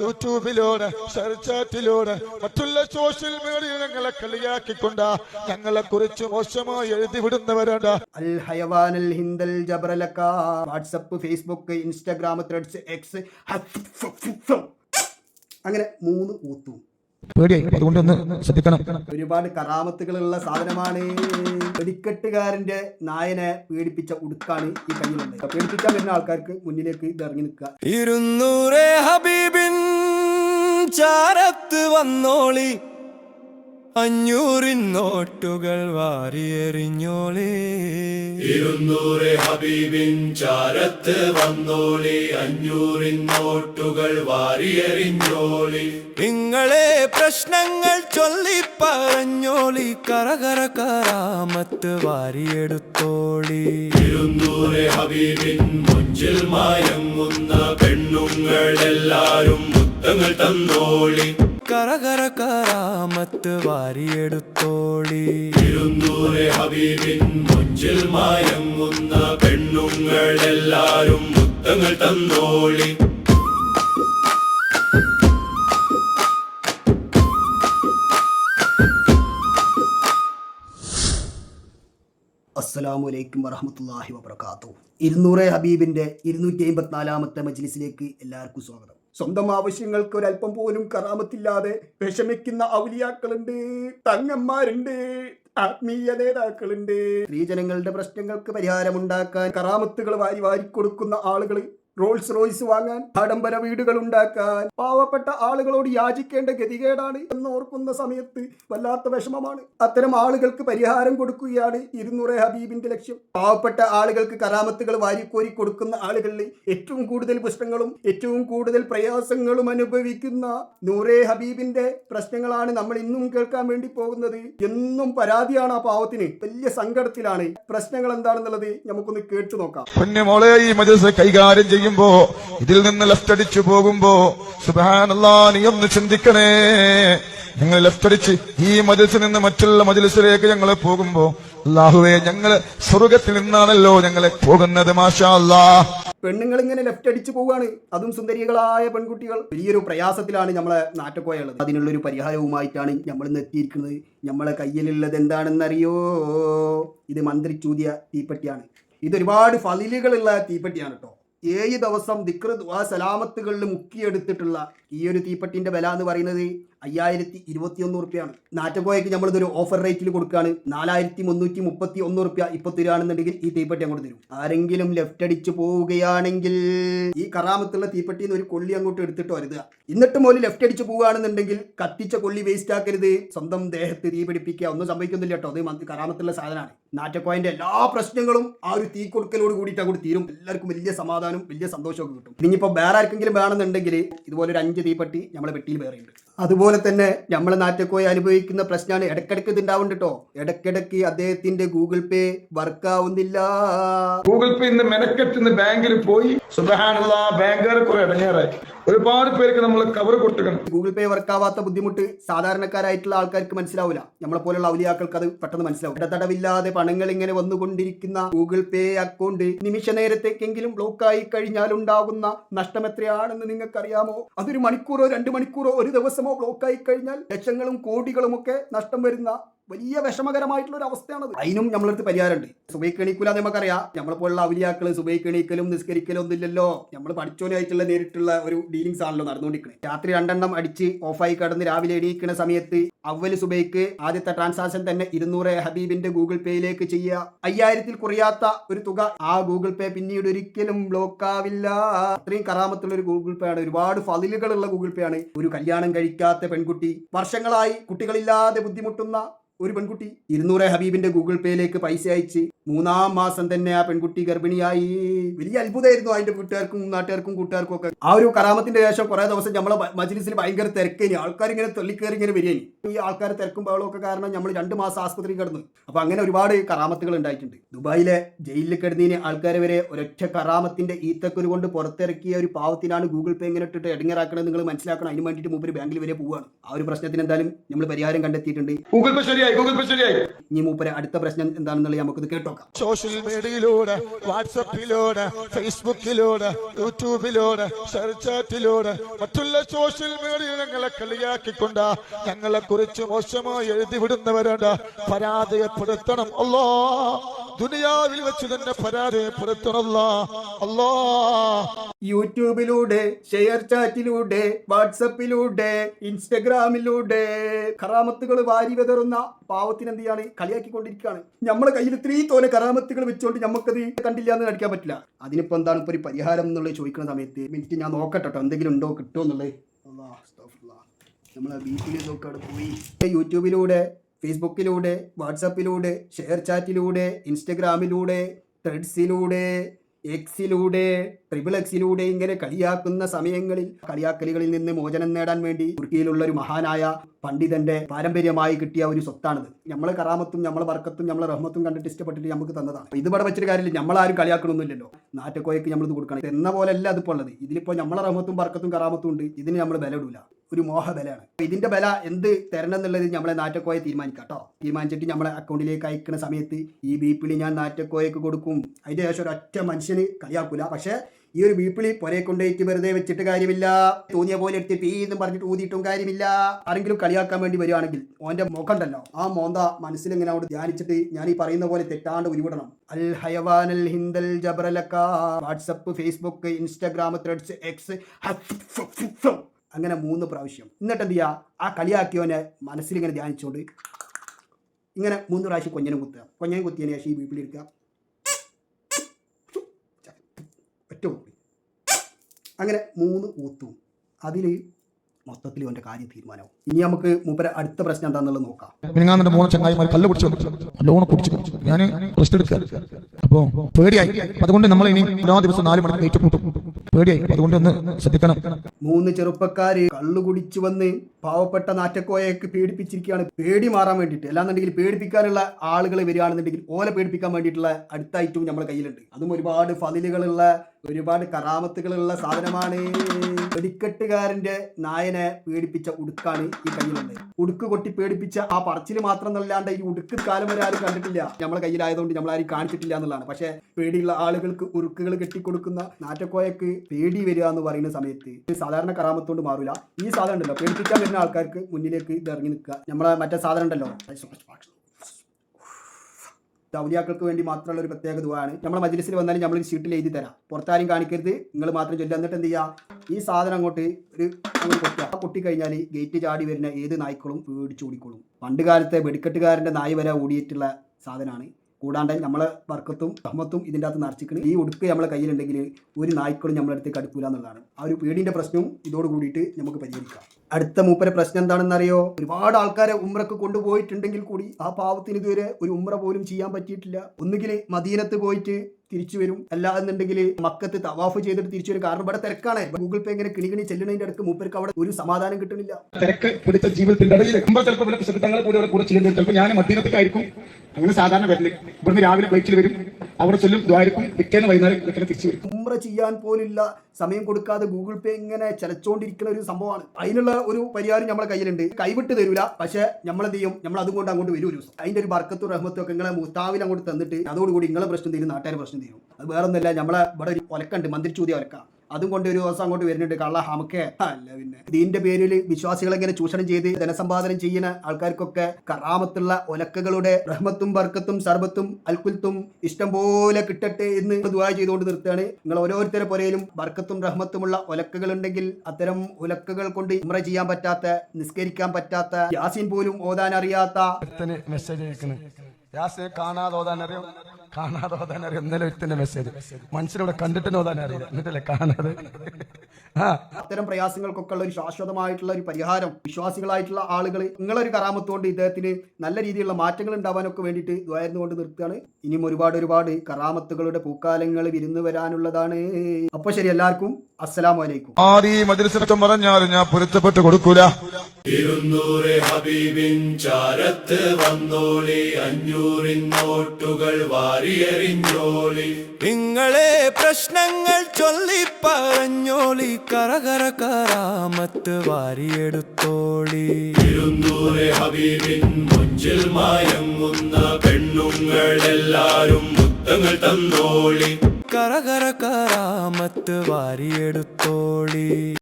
യൂട്യൂബിലൂടെ ചാറ്റിലൂടെ മറ്റുള്ള social media ഞങ്ങളെ കളിയാക്കിക്കൊണ്ട് ഞങ്ങളെ കുറിച്ച് മോശമായി എഴുതി വിടുന്നവരാണ്. അൽ ഹയവാൻ അൽ ഹിന്ദൽ ജബറലക്ക WhatsApp Facebook Instagram threads X അങ്ങനെ മൂന്ന് ഊത്തും പേടിയായി. അതുകൊണ്ടൊന്ന് ശ്രദ്ധിക്കണം. ഒരുപാട് കറാമത്തുകളുള്ള സാധനമാണ് വെടിക്കെട്ടുകാരന്റെ നായനെ പേടിപ്പിച്ച ഉടുക്കാണ് ഈ കയ്യിലുള്ളത്. പീഡിപ്പിക്കാൻ വരുന്ന ആൾക്കാർക്ക് മുന്നിലേക്ക് ഇത് ഇറങ്ങി നിൽക്കുക. ഇരുന്നൂറ് ഹബീബിൻ ചാരത്ത് വന്നോളി. അഞ്ഞൂറിൻ നോട്ടുകൾ വാരിയെറിഞ്ഞോളി. ഇരുന്നൂറ് ഹബീബിൻ ചാരത്ത് വന്നോളി അഞ്ഞൂറിൻ നോട്ടുകൾ വാരിയെറിഞ്ഞോളി നിങ്ങളെ പ്രശ്നങ്ങൾ ചൊല്ലി പറഞ്ഞോളി കറകര കറാമത്ത് വാരിയെടുത്തോളി. ഇരുന്നൂറ് ഹബീബിൻ മുഞ്ചിൽ മയങ്ങുന്ന പെണ്ണുങ്ങളെല്ലാരും മുത്തങ്ങൾ തന്നോളി. കറകര കറാമത്ത് വാരിയെടുത്തോളി. ഇരുന്നൂറെ ഹബീബിൻ മുഞ്ചിൽ മയങ്ങുന്ന പെണ്ണുങ്ങളെല്ലാരും മുത്തങ്ങൾ തന്നോളി. അസ്സലാമു അലൈക്കും വറഹമത്തല്ലാഹി വബർക്കാത്തു ഇരുന്നൂറ് ഹബീബിന്റെ ഇരുന്നൂറ്റി അമ്പത്തിനാലാമത്തെ മജ്ലിസിലേക്ക് എല്ലാവർക്കും സ്വാഗതം. സ്വന്തം ആവശ്യങ്ങൾക്ക് ഒരല്പം പോലും കറാമത്തില്ലാതെ വിഷമിക്കുന്ന ഔലിയാക്കളുണ്ട് തങ്ങന്മാരുണ്ട് ആത്മീയ നേതാക്കളുണ്ട്. സ്ത്രീജനങ്ങളുടെ പ്രശ്നങ്ങൾക്ക് പരിഹാരമുണ്ടാക്കാൻ കറാമത്തുകൾ വാരി വാരി കൊടുക്കുന്ന ആളുകൾ റോൾസ് റോയ്സ് വാങ്ങാൻ ആഡംബര വീടുകൾ ഉണ്ടാക്കാൻ പാവപ്പെട്ട ആളുകളോട് യാചിക്കേണ്ട ഗതികേടാണ് എന്ന് ഓർക്കുന്ന സമയത്ത് വല്ലാത്ത വിഷമമാണ്. അത്തരം ആളുകൾക്ക് പരിഹാരം കൊടുക്കുകയാണ് ഇരുന്നൂറെ ഹബീബിന്റെ ലക്ഷ്യം. പാവപ്പെട്ട ആളുകൾക്ക് കരാമത്തുകൾ വാരിക്കോരി കൊടുക്കുന്ന ആളുകളിൽ ഏറ്റവും കൂടുതൽ പ്രശ്നങ്ങളും ഏറ്റവും കൂടുതൽ പ്രയാസങ്ങളും അനുഭവിക്കുന്ന നൂറെ ഹബീബിന്റെ പ്രശ്നങ്ങളാണ് നമ്മൾ ഇന്നും കേൾക്കാൻ വേണ്ടി പോകുന്നത്. എന്നും പരാതിയാണ് ആ പാവത്തിന്. വലിയ സങ്കടത്തിലാണ്. പ്രശ്നങ്ങൾ എന്താണെന്നുള്ളത് നമുക്കൊന്ന് കേട്ടു നോക്കാം. ഈ കൈകാര്യം ചെയ്യുമ്പോ ഇതിൽ നിന്ന് ലെഫ്റ്റ് അടിച്ചു പോകുമ്പോ സുബാനല്ലാ നീ ഒന്ന് ചിന്തിക്കണേ. ഞങ്ങൾ ലെഫ്റ്റ് അടിച്ച് ഈ മജിൽസിൽ നിന്ന് മറ്റുള്ള മജിൽസിലേക്ക് ഞങ്ങൾ പോകുമ്പോ അല്ലാഹുവേ ഞങ്ങൾ സ്വർഗത്തിൽ നിന്നാണല്ലോ ഞങ്ങളെ പോകുന്നത് മാഷാ അല്ലാ പെണ്ണുങ്ങൾ ഇങ്ങനെ ലെഫ്റ്റ് അടിച്ചു പോവുകയാണ് അതും സുന്ദരികളായ പെൺകുട്ടികൾ. വലിയൊരു പ്രയാസത്തിലാണ് നമ്മളെ നാറ്റക്കോയുള്ളത് അതിനുള്ള ഒരു പരിഹാരവുമായിട്ടാണ് നമ്മൾ ഇന്ന് എത്തിയിരിക്കുന്നത്. നമ്മളെ കയ്യിലുള്ളത് എന്താണെന്നറിയോ? ഇത് മന്ത്രി ചൂതിയ തീപ്പെട്ടിയാണ്. ഇത് ഒരുപാട് ഫലിലുകളുള്ള തീപ്പെട്ടിയാണ് കേട്ടോ. ഏഴ് ദിവസം ദിക്ർ ദുആ സലാമത്തുകളിൽ മുക്കിയെടുത്തിട്ടുള്ള ഈ ഒരു തീപ്പെട്ടിന്റെ വില എന്ന് പറയുന്നത് അയ്യായിരത്തി ഇരുപത്തി ഒന്ന് റുപ്യാണ് നാറ്റക്കോയക്ക് നമ്മളിതൊരു ഓഫർ റേറ്റിൽ കൊടുക്കുകയാണ് നാലായിരത്തി മുന്നൂറ്റി മുപ്പത്തി ഒന്ന് റുപ്യ ഇപ്പൊ തരുകയാണെന്നുണ്ടെങ്കിൽ ഈ തീപ്പെട്ടി അങ്ങോട്ട് തരും. ആരെങ്കിലും ലെഫ്റ്റ് അടിച്ചു പോവുകയാണെങ്കിൽ ഈ കറാമത്തുള്ള തീപ്പെട്ടിന്ന് ഒരു കൊള്ളി അങ്ങോട്ട് എടുത്തിട്ട് വരുതുക എന്നിട്ട് ഒരു ലെഫ്റ്റ് അടിച്ചു പോവുകയാണെന്നുണ്ടെങ്കിൽ കത്തിച്ച കൊള്ളി വേസ്റ്റ് ആക്കരുത്. സ്വന്തം ദേഹത്ത് തീ പിടിപ്പിക്കുക. ഒന്നും സംഭവിക്കുന്നില്ല കേട്ടോ. അത് കറാമത്തുള്ള സാധനമാണ്. നാറ്റക്കോയന്റെ എല്ലാ പ്രശ്നങ്ങളും ആ ഒരു തീ കൊടുക്കലോട് കൂടിയിട്ട് അങ്ങോട്ട് തീരും. എല്ലാവർക്കും വലിയ സമാധാനം വലിയ സന്തോഷമൊക്കെ കിട്ടും. ഇനിയിപ്പോൾ വേറെ ആർക്കെങ്കിലും വേണമെന്നുണ്ടെങ്കിൽ ഇതുപോലെ ഒരു അഞ്ച് തീപ്പെട്ടി നമ്മളെ പെട്ടിയിൽ വേറെയുണ്ട്. അതുപോലെ തന്നെ നമ്മളെ നാറ്റക്കോയ അനുഭവിക്കുന്ന പ്രശ്നമാണ് ഇടയ്ക്കിടയ്ക്ക് ഇതുണ്ടാവും കേട്ടോ ഇടയ്ക്കിടയ്ക്ക് അദ്ദേഹത്തിന്റെ ഗൂഗിൾ പേ വർക്ക് ആവുന്നില്ല ഗൂഗിൾ പേ ഇന്ന് മെനക്കെട്ട് ബാങ്കിൽ പോയി. സുബഹാനുള്ള ബാങ്കുകാർ കുറെ ഇടങ്ങേറായി. ഒരുപാട് പേർക്ക് നമ്മൾ കവർ കൊടുക്കണം ഗൂഗിൾ പേ വർക്ക് ആവാത്ത ബുദ്ധിമുട്ട് സാധാരണക്കാരായിട്ടുള്ള ആൾക്കാർക്ക് മനസ്സിലാവില്ല. നമ്മളെ പോലുള്ള ഔലിയാക്കൾക്ക് അത് പെട്ടെന്ന് മനസ്സിലാവും. ഇടതടവില്ലാതെ പണങ്ങൾ ഇങ്ങനെ വന്നുകൊണ്ടിരിക്കുന്ന ഗൂഗിൾ പേ അക്കൗണ്ട് നിമിഷ നേരത്തേക്കെങ്കിലും ബ്ലോക്ക് ആയി കഴിഞ്ഞാൽ ഉണ്ടാകുന്ന നഷ്ടം എത്രയാണെന്ന് നിങ്ങൾക്കറിയാമോ? അതൊരു മണിക്കൂറോ രണ്ട് മണിക്കൂറോ ഒരു ദിവസമോ ബ്ലോക്ക് ആയി കഴിഞ്ഞാൽ ലക്ഷങ്ങളും കോടികളും ഒക്കെ നഷ്ടം വരുന്ന വലിയ വിഷമകരമായിട്ടുള്ള ഒരു അവസ്ഥയാണത് അതിനും നമ്മളടുത്ത് പരിഹാരമുണ്ട്. സുബൈക്ക് എണീക്കൂല നമുക്കറിയാം. നമ്മളെ പോലുള്ള അവലിയാക്കൾ സുബൈക്ക് എണീക്കലും നിസ്കരിക്കലും ഒന്നുമില്ലല്ലോ നമ്മൾ പഠിച്ചോനായിട്ടുള്ള നേരിട്ടുള്ള ഒരു ഡീലിങ്സ് ആണല്ലോ നടന്നുകൊണ്ടിരിക്കുന്നത് രാത്രി രണ്ടെണ്ണം അടിച്ച് ഓഫായി കടന്ന് രാവിലെ എണീക്കുന്ന സമയത്ത് അവൽ സുബൈക്ക് ആദ്യത്തെ ട്രാൻസാക്ഷൻ തന്നെ ഇരുന്നൂറ് ഹബീബിന്റെ ഗൂഗിൾ പേയിലേക്ക് ചെയ്യുക. അയ്യായിരത്തിൽ കുറയാത്ത ഒരു തുക ആ ഗൂഗിൾ പേ പിന്നീട് ഒരിക്കലും ബ്ലോക്ക് ആവില്ല. അത്രയും കറാമത്തുള്ള ഒരു ഗൂഗിൾ പേ ആണ്. ഒരുപാട് ഫതിലുകളുള്ള ഗൂഗിൾ പേ ആണ്. ഒരു കല്യാണം കഴിക്കാത്ത പെൺകുട്ടി. വർഷങ്ങളായി കുട്ടികളില്ലാതെ ബുദ്ധിമുട്ടുന്ന ഒരു പെൺകുട്ടി ഇരുന്നൂറ് ഹബീബിന്റെ ഗൂഗിൾ പേയിലേക്ക് പൈസ അയച്ച് മൂന്നാം മാസം തന്നെ ആ പെൺകുട്ടി ഗർഭിണിയായി. വലിയ അത്ഭുതമായിരുന്നു അതിന്റെ വീട്ടുകാർക്കും നാട്ടുകാർക്കും കൂട്ടുകാർക്കും ഒക്കെ. ആ ഒരു കലാമത്തിന്റെ ശേഷം കുറെ ദിവസം നമ്മളെ മജിലിസിൽ ഭയങ്കര തിരക്കേനി. ആൾക്കാർ ഇങ്ങനെ തള്ളിക്കയറി ഇങ്ങനെ വരികയും ഈ ആൾക്കാർ തിരക്കും ബഹളമൊക്കെ കാരണം നമ്മൾ രണ്ട് മാസം ആസ്പത്രി കിടന്നു. അപ്പൊ അങ്ങനെ ഒരുപാട് കറാമത്തുകൾ ഉണ്ടായിട്ടുണ്ട്. ദുബായിലെ ജയിലിൽ കിടന്നതിന് ആൾക്കാരെ വരെ ഒരൊറ്റ കറാമത്തിന്റെ ഈത്തക്കൊരു കൊണ്ട് പുറത്തിറക്കിയ ഒരു പാവത്തിനാണ് ഗൂഗിൾ പേ ഇങ്ങനെ ഇട്ടിട്ട് ഇടങ്ങേറാക്കണമെന്ന് നിങ്ങൾ മനസ്സിലാക്കണം. അതിന് വേണ്ടിയിട്ട് മുമ്പ് ബാങ്കിൽ വരെ പോവുകയാണ് ആ ഒരു പ്രശ്നത്തിന് എന്തായാലും നമ്മൾ പരിഹാരം കണ്ടെത്തിയിട്ടുണ്ട്. ഗൂഗിൾ പേ ശരിയായി. ശരിയായി ഗൂഗിൾ പേ ശരിയായി. ഇനി മൂപ്പരെ അടുത്ത പ്രശ്നം എന്താണെന്നുള്ളത് നമുക്കിത് കേട്ടോക്കാം. സോഷ്യൽ മീഡിയയിലൂടെ വാട്സപ്പിലൂടെ ഫേസ്ബുക്കിലൂടെ യൂട്യൂബിലൂടെ ചർച്ചാറ്റിലൂടെ ചാറ്റിലൂടെ മറ്റുള്ള സോഷ്യൽ മീഡിയ ഞങ്ങളെ കളിയാക്കിക്കൊണ്ട് ഞങ്ങളെ കുറിച്ച് മോശമായി എഴുതി വിടുന്നവരുണ്ട് പരാജയപ്പെടുത്തണം. അല്ലോ ദുനിയാവിൽ വെച്ച് തന്നെ പരാജയപ്പെടുത്തണല്ലോ അല്ലാ. യൂട്യൂബിലൂടെ ഷെയർ ചാറ്റിലൂടെ വാട്സപ്പിലൂടെ ഇൻസ്റ്റഗ്രാമിലൂടെ കറാമത്തുകൾ വാരി വിതറുന്ന പാവത്തിന് എന്ത് ചെയ്യാണ്? കളിയാക്കിക്കൊണ്ടിരിക്കുകയാണ്. നമ്മളെ കയ്യിൽ ഇത്രയും തോനെ കറാമത്തുകൾ വെച്ചുകൊണ്ട് നമുക്കത് കണ്ടില്ല എന്ന് നടിക്കാൻ പറ്റില്ല. അതിനിപ്പോ എന്താണ് ഇപ്പൊ ഒരു പരിഹാരം എന്നുള്ളത് ചോദിക്കുന്ന സമയത്ത് മിനിറ്റ് ഞാൻ നോക്കട്ടോ എന്തെങ്കിലും ഉണ്ടോ കിട്ടുമോ എന്നുള്ളത്. നമ്മളെ വീട്ടിലേക്ക് നോക്കാട് പോയി. യൂട്യൂബിലൂടെ ഫേസ്ബുക്കിലൂടെ വാട്സപ്പിലൂടെ ഷെയർ ചാറ്റിലൂടെ ഇൻസ്റ്റഗ്രാമിലൂടെ ത്രെഡ്സിലൂടെ എക്സിലൂടെ ട്രിപ്പിൾ എക്സിലൂടെ ഇങ്ങനെ കളിയാക്കുന്ന സമയങ്ങളിൽ കളിയാക്കലുകളിൽ നിന്ന് മോചനം നേടാൻ വേണ്ടി തുർക്കിയിലുള്ള ഒരു മഹാനായ പണ്ഡിതന്റെ പാരമ്പര്യമായി കിട്ടിയ ഒരു സ്വത്താണിത്. നമ്മളെ കറാമത്തും നമ്മളെ വർക്കത്തും നമ്മളെ റഹ്മത്തും കണ്ടിട്ട് ഇഷ്ടപ്പെട്ടിട്ട് നമുക്ക് തന്നതാണ്. ഇത് ഇവിടെ വെച്ചിട്ട് കാര്യമില്ല. നമ്മളാരും കളിയാക്കണമൊന്നുമില്ലല്ലോ നാറ്റക്കോയക്ക് നമ്മളിത് കൊടുക്കണം. എന്ന പോലെ അല്ല അതിപ്പോൾ ഉള്ളത്. ഇതിലിപ്പോൾ നമ്മളെ റഹ്മത്തും വർക്കത്തും കറാമത്തും ഉണ്ട്. ഇതിന് നമ്മൾ ബല ഇടൂല ഒരു മോഹബലയാണ്. ഇതിന്റെ ബല എന്ത് തരണം എന്നുള്ളത് നമ്മളെ നാറ്റക്കോയെ തീരുമാനിക്കാം കേട്ടോ. തീരുമാനിച്ചിട്ട് നമ്മളെ അക്കൗണ്ടിലേക്ക് അയക്കുന്ന സമയത്ത് ഈ ബീപ്പിളി ഞാൻ നാറ്റക്കോയക്ക് കൊടുക്കും. അതിന്റെ ശേഷം ഒരൊറ്റ മനുഷ്യന് കളിയാക്കൂല. പക്ഷെ ഈ ഒരു ബീപ്പിളി പൊരയെ കൊണ്ടുപോയിട്ട് വെറുതെ വെച്ചിട്ട് കാര്യമില്ല. തോന്നിയ പോലെ എടുത്ത് പീ എന്നും പറഞ്ഞിട്ട് ഊതിയിട്ടും കാര്യമില്ല. ആരെങ്കിലും കളിയാക്കാൻ വേണ്ടി വരുവാണെങ്കിൽ ഓന്റെ മുഖണ്ടല്ലോ ആ മോന്ത മനസ്സിൽ ഇങ്ങനെ അവിടെ ധ്യാനിച്ചിട്ട് ഞാൻ ഈ പറയുന്ന പോലെ തെറ്റാണ്ട് ഉരുവിടണം. അൽ ഹയവാൻ അൽ ഹിന്ദൽ ജബറലക്ക. WhatsApp Facebook Instagram threads X. അങ്ങനെ മൂന്ന് പ്രാവശ്യം. എന്നിട്ട് എന്ത് ചെയ്യുക ആ കളിയാക്കിയവനെ മനസ്സിൽ ഇങ്ങനെ ധ്യാനിച്ചുകൊണ്ട് ഇങ്ങനെ മൂന്ന് പ്രാവശ്യം കൊഞ്ഞനും കുത്തുക. കൊഞ്ഞനും കുത്തിയതിന് ശേഷം ഈ വീട്ടിലെടുക്കുക ഒറ്റ ഊപ്പി അങ്ങനെ മൂന്ന് ഊത്തും. അതിൽ മൊത്തത്തിൽ അവന്റെ കാര്യം തീരുമാനമാവും. ഇനി നമുക്ക് മൂപ്പര അടുത്ത പ്രശ്നം എന്താണെന്നുള്ളത് നോക്കാം. മിനിങ്ങാന്നിന്റെ മൂന്ന് ചങ്ങായിമാർ കല്ല് കുടിച്ചു നല്ലോണം കുടിച്ചു. ഞാൻ റെസ്റ്റ് എടുക്കുക. അപ്പോൾ പേടിയായി. അതുകൊണ്ട് നമ്മൾ ഇനി എല്ലാ ദിവസം നാല് മണിക്ക് വെയിറ്റ് കൂട്ടും പേടിയായി. അപ്പൊ അതുകൊണ്ട് ഒന്ന് ശ്രദ്ധിക്കണം. മൂന്ന് ചെറുപ്പക്കാര് കള്ളു കുടിച്ചു വന്ന് പാവപ്പെട്ട നാറ്റക്കോയക്ക് പേടിപ്പിച്ചിരിക്കുകയാണ്. പേടി മാറാൻ വേണ്ടിയിട്ട്. അല്ലാന്നുണ്ടെങ്കിൽ പേടിപ്പിക്കാനുള്ള ആളുകൾ വരികയാണെന്നുണ്ടെങ്കിൽ ഓലെ പേടിപ്പിക്കാൻ വേണ്ടിയിട്ടുള്ള അടുത്ത ഐറ്റവും നമ്മുടെ കയ്യിലുണ്ട്. അതും ഒരുപാട് ഫതിലുകളുള്ള ഒരുപാട് കറാമത്തുകളുള്ള സാധനമാണ്. വെടിക്കെട്ടുകാരന്റെ നായനെ പേടിപ്പിച്ച ഉടുക്കാണ് ഈ കയ്യിലുള്ളത്. ഉടുക്ക് കൊട്ടി പേടിപ്പിച്ച ആ പറച്ചിൽ മാത്രം എന്നല്ലാണ്ട് ഈ ഉടുക്ക് കാലം വരെ ആരും കണ്ടിട്ടില്ല. നമ്മളെ കയ്യിലായതുകൊണ്ട് നമ്മൾ ആരും കാണിച്ചിട്ടില്ല എന്നുള്ളതാണ്. പക്ഷേ പേടിയുള്ള ആളുകൾക്ക് ഉറുക്കുകൾ കെട്ടിക്കൊടുക്കുന്ന നാറ്റക്കോയക്ക് പേടി വരിക എന്ന് പറയുന്ന സമയത്ത് സാധാരണ കറാമത്തോണ്ട് മാറില്ല ഈ സാധനം ഉണ്ടല്ലോ പേടിപ്പിക്കാൻ വരുന്ന ആൾക്കാർക്ക് മുന്നിലേക്ക് ഇത് ഇറങ്ങി നിൽക്കുക. നമ്മളെ മറ്റേ സാധനം ഉണ്ടല്ലോ. ദൗലിയാക്കൾക്ക് വേണ്ടി മാത്രമുള്ള ഒരു പ്രത്യേക ദുവാണ്. നമ്മളെ മജ്ലിസിൽ വന്നാലും നമ്മൾ ഷീട്ടിൽ എഴുതി തരാം. പുറത്താരും കാണിക്കരുത്. നിങ്ങൾ മാത്രം ചൊല്ലുക എന്നിട്ട് എന്ത് ചെയ്യുക ഈ സാധനം അങ്ങോട്ട് ഒരു കൊട്ടുക ആ കൊട്ടി കഴിഞ്ഞാൽ ഗേറ്റ് ചാടി വരുന്ന ഏത് നായ്ക്കളും പേടിച്ച് ഓടിക്കോളും. പണ്ട് കാലത്തെ വെടിക്കെട്ടുകാരന്റെ നായ് വരെ ഓടിയിട്ടുള്ള സാധനമാണ് കൂടാണ്ട് നമ്മളെ വർക്കത്തും സമ്മത്തും ഇതിന്റെ അകത്ത് നിറച്ചിക്കണ് ഈ ഉടുക്ക് നമ്മളെ കയ്യിലുണ്ടെങ്കിൽ ഒരു നായ്ക്കളും നമ്മളെടുത്ത് കടുക്കൂല എന്നുള്ളതാണ്. ആ ഒരു പേടിന്റെ പ്രശ്നവും ഇതോട് കൂടിയിട്ട് നമുക്ക് പരിഹരിക്കാം. അടുത്ത മൂപ്പരെ പ്രശ്നം എന്താണെന്നറിയോ? ഒരുപാട് ആൾക്കാരെ ഉമ്രക്ക് കൊണ്ടുപോയിട്ടുണ്ടെങ്കിൽ കൂടി ആ പാവത്തിന് ഇതുവരെ ഒരു ഉമ്ര പോലും ചെയ്യാൻ പറ്റിയിട്ടില്ല. ഒന്നുകിൽ മദീനത്ത് പോയിട്ട് തിരിച്ചു വരും. അല്ല എന്നുണ്ടെങ്കിൽ മക്കത്ത് തവാഫ് ചെയ്തിട്ട് തിരിച്ചു വരും. കാരണം ഇവിടെ തിരക്കാണ്. ഗൂഗിൾ പേ ഇങ്ങനെ കിണികിണി ചെല്ലുന്നതിന്റെ അടുത്ത് മൂപ്പർക്ക് അവിടെ ഒരു സമാധാനം കിട്ടുന്നില്ല. തിരക്ക് പിടിച്ച ജീവിതത്തിന്റെ ഇടയിൽ ചിലപ്പോൾ ഇവിടെ ഞാൻ മദീനത്തേക്കായിരിക്കും. അങ്ങനെ സാധാരണ വരൽ. ഇവിടുന്ന് രാവിലെ ബൈക്കിൽ വരും. അവിടെ ചൊല്ലും ദ്വാരക്കും പിറ്റേന്ന് വൈകുന്നേരം തിരിച്ചു വരും. ചെയ്യാൻ പോലില്ല സമയം കൊടുക്കാതെ ഗൂഗിൾ പേ ഇങ്ങനെ ചലച്ചോണ്ടിരിക്കുന്ന ഒരു സംഭവമാണ്. അതിനുള്ള ഒരു പരിഹാരം നമ്മളെ കയ്യിലുണ്ട്. കൈവിട്ട് തരൂല പക്ഷെ നമ്മളെന്ത് ചെയ്യും നമ്മൾ അതുകൊണ്ട് അങ്ങോട്ട് വരും ഒരു ദിവസം. അതിന്റെ ഒരു ബർക്കത്തും റഹ്മത്തും ഒക്കെ നിങ്ങളെ മുസ്താവിൽ അങ്ങോട്ട് തന്നിട്ട് അതോടുകൂടി നിങ്ങളെ പ്രശ്നം തീരും നാട്ടുകാരെ പ്രശ്നം തീരും. അത് വേറെ ഒന്നല്ല നമ്മളെ ഇവിടെ ഒരു ഒലക്കുണ്ട് മന്ത്രി ചൂതി ഒലക്ക. അതും കൊണ്ട് ഒരു ദിവസം അങ്ങോട്ട് വരുന്നുണ്ട്. കള്ള ഹമക്കെ. അല്ല പിന്നെ. ഇതിന്റെ പേരിൽ വിശ്വാസികളെ ഇങ്ങനെ ചൂഷണം ചെയ്ത് ധനസമ്പാദനം ചെയ്യുന്ന ആൾക്കാർക്കൊക്കെ കറാമത്തുള്ള ഒലക്കകളുടെ റഹ്മത്തും ബർക്കത്തും സർബത്തും അൽക്കുൽത്തും ഇഷ്ടം പോലെ കിട്ടട്ടെ എന്ന് ദുആ ചെയ്തുകൊണ്ട് നിർത്തുകയാണ്. നിങ്ങൾ ഓരോരുത്തരെ പോലെയും ബർക്കത്തും റഹ്മത്തുമുള്ള ഒലക്കകൾ ഉണ്ടെങ്കിൽ അത്തരം ഒലക്കകൾ കൊണ്ട് ഉമ്ര ചെയ്യാൻ പറ്റാത്ത നിസ്കരിക്കാൻ പറ്റാത്ത യാസീൻ പോലും ഓതാൻ അറിയാത്ത മെസ്സേജ് കാണാതെ ഓതാൻ അറിയാം. കാണാതെ ഓതാൻ അറിയാം. ഇന്നലെ ഒരുത്തിന്റെ മെസ്സേജ് മനസ്സിലൂടെ കണ്ടിട്ട് ഓതാൻ അറിയില്ല. എന്നിട്ടല്ലേ കാണാതെ? അത്തരം പ്രയാസങ്ങൾക്കൊക്കെ ഉള്ള ഒരു ശാശ്വതമായിട്ടുള്ള ഒരു പരിഹാരം വിശ്വാസികളായിട്ടുള്ള ആളുകൾ നിങ്ങളൊരു കറാമത്തുകൊണ്ട് ഇദ്ദേഹത്തിന് നല്ല രീതിയിലുള്ള മാറ്റങ്ങൾ ഉണ്ടാവാനൊക്കെ വേണ്ടിയിട്ട് ദ്വായിരുന്നു കൊണ്ട് നിർത്തുകയാണ്. ഇനിയും ഒരുപാട് ഒരുപാട് കറാമത്തുകളുടെ പൂക്കാലങ്ങൾ വിരുന്നു വരാനുള്ളതാണ്. അപ്പോൾ ശരി എല്ലാവർക്കും അസ്സലാമു അലൈക്കും. ആദി ഈ പറഞ്ഞാൽ പറഞ്ഞാലും ഞാൻ പൊരുത്തപ്പെട്ട് കൊടുക്കൂല. ഇരുന്നൂറ് ഹബീബിൻ ചാരത്ത് വന്നോളി അഞ്ഞൂറിൻ നോട്ടുകൾ വാരിയെറിഞ്ഞോളി. നിങ്ങളെ പ്രശ്നങ്ങൾ ചൊല്ലി പറഞ്ഞോളി കറകര കറാമത്ത് വാരിയെടുത്തോളി. ഇരുന്നൂറ് ഹബീബിൻ മുഞ്ചിൽ മയങ്ങുന്ന പെണ്ണുങ്ങളെല്ലാരും മുത്തങ്ങൾ തന്നോളി. കറകര കറാമത്ത് വാരിയെടുത്തോളി